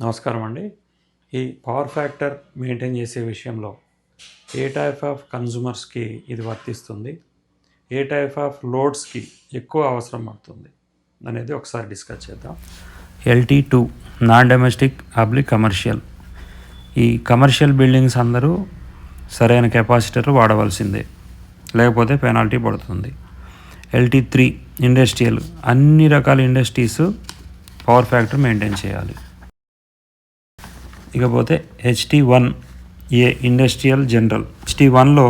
నమస్కారం అండి ఈ పవర్ ఫ్యాక్టర్ మెయింటైన్ చేసే విషయంలో ఏ టైప్ ఆఫ్ కన్జ్యూమర్స్కి ఇది వర్తిస్తుంది? ఏ టైప్ ఆఫ్ లోడ్స్కి ఎక్కువ అవసరం పడుతుంది? అనేది ఒకసారి డిస్కస్ చేద్దాం. LT two non domestic public commercial. ఈ కమర్షియల్ బిల్డింగ్స్ అందరూ సరైన కెపాసిటర్ వాడవలసిందే. లేకపోతే పెనాల్టీ పడుతుంది. ఎల్టీ త్రీ ఇండస్ట్రియల్ అన్ని రకాల ఇండస్ట్రీస్ పవర్ ఫ్యాక్టర్ మెయింటైన్ చేయాలి. ఇకపోతే HT one A industrial general HT వన్లో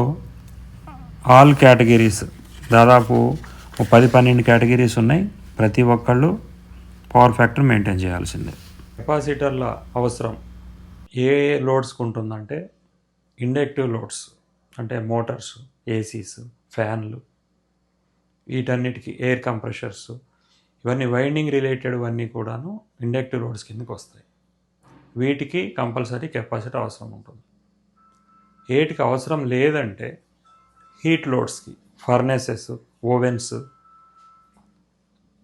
ఆల్ కేటగిరీస్ దాదాపు పది పన్నెండు కేటగిరీస్ ఉన్నాయి. ప్రతి ఒక్కళ్ళు పవర్ ఫ్యాక్టర్ మెయింటైన్ చేయాల్సిందే. కెపాసిటర్ల అవసరం ఏ ఏ లోడ్స్కి ఉంటుందంటే ఇండక్టివ్ లోడ్స్ అంటే మోటార్స్ ఏసీస్ ఫ్యాన్లు వీటన్నిటికి ఎయిర్ కంప్రెషర్స్ ఇవన్నీ వైండింగ్ రిలేటెడ్ అన్నీ కూడాను ఇండక్టివ్ లోడ్స్ కిందకి వస్తాయి. వీటికి కంపల్సరీ కెపాసిటీ అవసరం ఉంటుంది. ఏటికి అవసరం లేదంటే హీట్ లోడ్స్కి ఫర్నేసెస్ ఓవెన్స్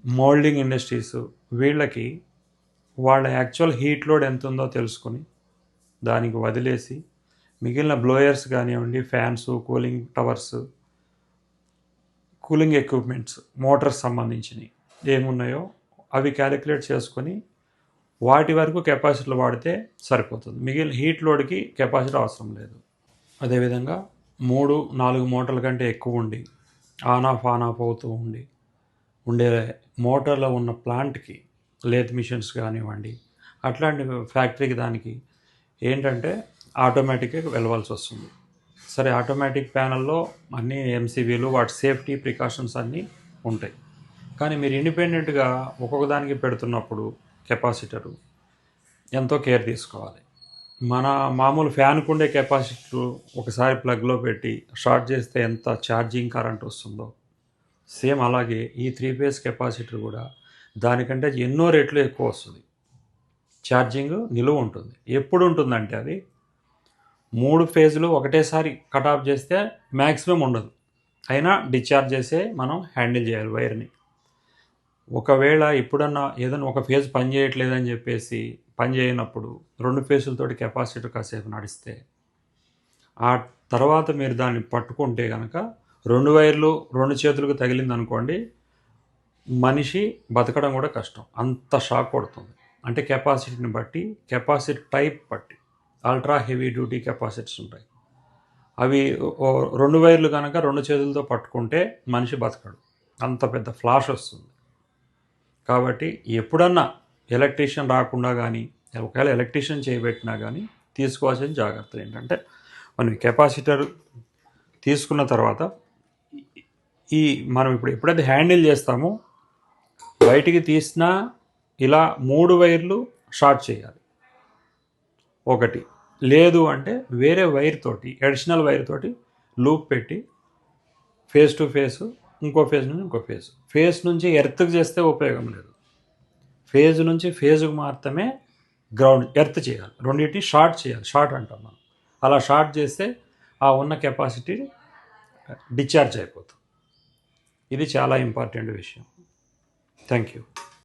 మోల్డింగ్ ఇండస్ట్రీస్ వీళ్ళకి వాళ్ళ యాక్చువల్ హీట్ లోడ్ ఎంత ఉందో తెలుసుకొని దానికి వదిలేసి మిగిలిన బ్లోయర్స్ కానివ్వండి fans cooling towers cooling equipments motors సంబంధించినవి ఏమున్నాయో అవి క్యాలిక్యులేట్ చేసుకొని వాటి వరకు కెపాసిటీలు వాడితే సరిపోతుంది. మిగిలిన హీట్ లోడ్కి కెపాసిటీ అవసరం లేదు. అదేవిధంగా మూడు నాలుగు మోటార్ల కంటే ఎక్కువ ఉండి ఆన్ ఆఫ్ ఆన్ ఆఫ్ అవుతూ ఉండి ఉండే మోటార్లో ఉన్న ప్లాంట్కి లేత్ మిషన్స్ కానివ్వండి అట్లాంటి ఫ్యాక్టరీకి దానికి ఏంటంటే ఆటోమేటిక్గా వెళ్ళవలసి వస్తుంది. సరే ఆటోమేటిక్ ప్యానల్లో అన్ని ఎంసీబీలు వాటి సేఫ్టీ ప్రికాషన్స్ అన్నీ ఉంటాయి. కానీ మీరు ఇండిపెండెంట్గా ఒక్కొక్క దానికి పెడుతున్నప్పుడు కెపాసిటరు. ఎంతో కేర్ తీసుకోవాలి. మన మామూలు ఫ్యాన్కు ఉండే కెపాసిటర్ ఒకసారి ప్లగ్లో పెట్టి షార్ట్ చేస్తే ఎంత ఛార్జింగ్ కరెంట్ వస్తుందో. సేమ్ అలాగే ఈ త్రీ ఫేజ్ కెపాసిటర్ కూడా దానికంటే ఎన్నో రేట్లు ఎక్కువ వస్తుంది. ఛార్జింగ్ నిలువ ఉంటుంది. ఎప్పుడు ఉంటుందంటే అది మూడు ఫేజ్లు ఒకటేసారి కట్ ఆఫ్ చేస్తే మ్యాక్సిమం ఉండదు. అయినా డిశ్చార్జ్ చేసే మనం హ్యాండిల్ చేయాలి వైర్ని. ఒకవేళ ఎప్పుడన్నా ఏదైనా ఒక ఫేజ్ పని చేయట్లేదని చెప్పేసి పని చేయనప్పుడు రెండు ఫేజులతోటి కెపాసిటర్ కాసేపు నడిస్తే ఆ తర్వాత మీరు దాన్ని పట్టుకుంటే కనుక రెండు వైర్లు రెండు చేతులకు తగిలింది అనుకోండి మనిషి బతకడం కూడా కష్టం. అంత షాక్ కొడుతుంది. అంటే కెపాసిటీని బట్టి కెపాసిటీ టైప్ బట్టి అల్ట్రా హెవీ డ్యూటీ కెపాసిటీస్ ఉంటాయి. అవి రెండు వైర్లు కనుక రెండు చేతులతో పట్టుకుంటే మనిషి బతకడు. అంత పెద్ద ఫ్లాష్ వస్తుంది. కాబట్టి ఎప్పుడన్నా ఎలక్ట్రీషియన్ రాకుండా కానీ ఒకవేళ ఎలక్ట్రీషియన్ చేయబెట్టినా కానీ తీసుకోవాల్సిన జాగ్రత్తలు ఏంటంటే మనం కెపాసిటర్ తీసుకున్న తర్వాత ఈ మనం ఇప్పుడు ఎప్పుడైతే హ్యాండిల్ చేస్తామో బయటికి తీసినా ఇలా మూడు వైర్లు షార్ట్ చేయాలి. ఒకటి. లేదు అంటే వేరే వైర్ తోటి అడిషనల్ వైర్ తోటి లూప్ పెట్టి ఫేస్ టు ఫేస్ ఇంకో ఫేజ్ నుంచి ఇంకో ఫేజ్ ఫేజ్ నుంచి ఎర్త్కి చేస్తే ఉపయోగం లేదు. ఫేజ్ నుంచి ఫేజ్కి మాత్రమే గ్రౌండ్ ఎర్త్ చేయాలి. రెండింటిని షార్ట్ చేయాలి. షార్ట్ అంటాం మనం. అలా షార్ట్ చేస్తే ఆ ఉన్న కెపాసిటీ డిశ్చార్జ్ అయిపోతుంది. ఇది చాలా ఇంపార్టెంట్ విషయం. Thank you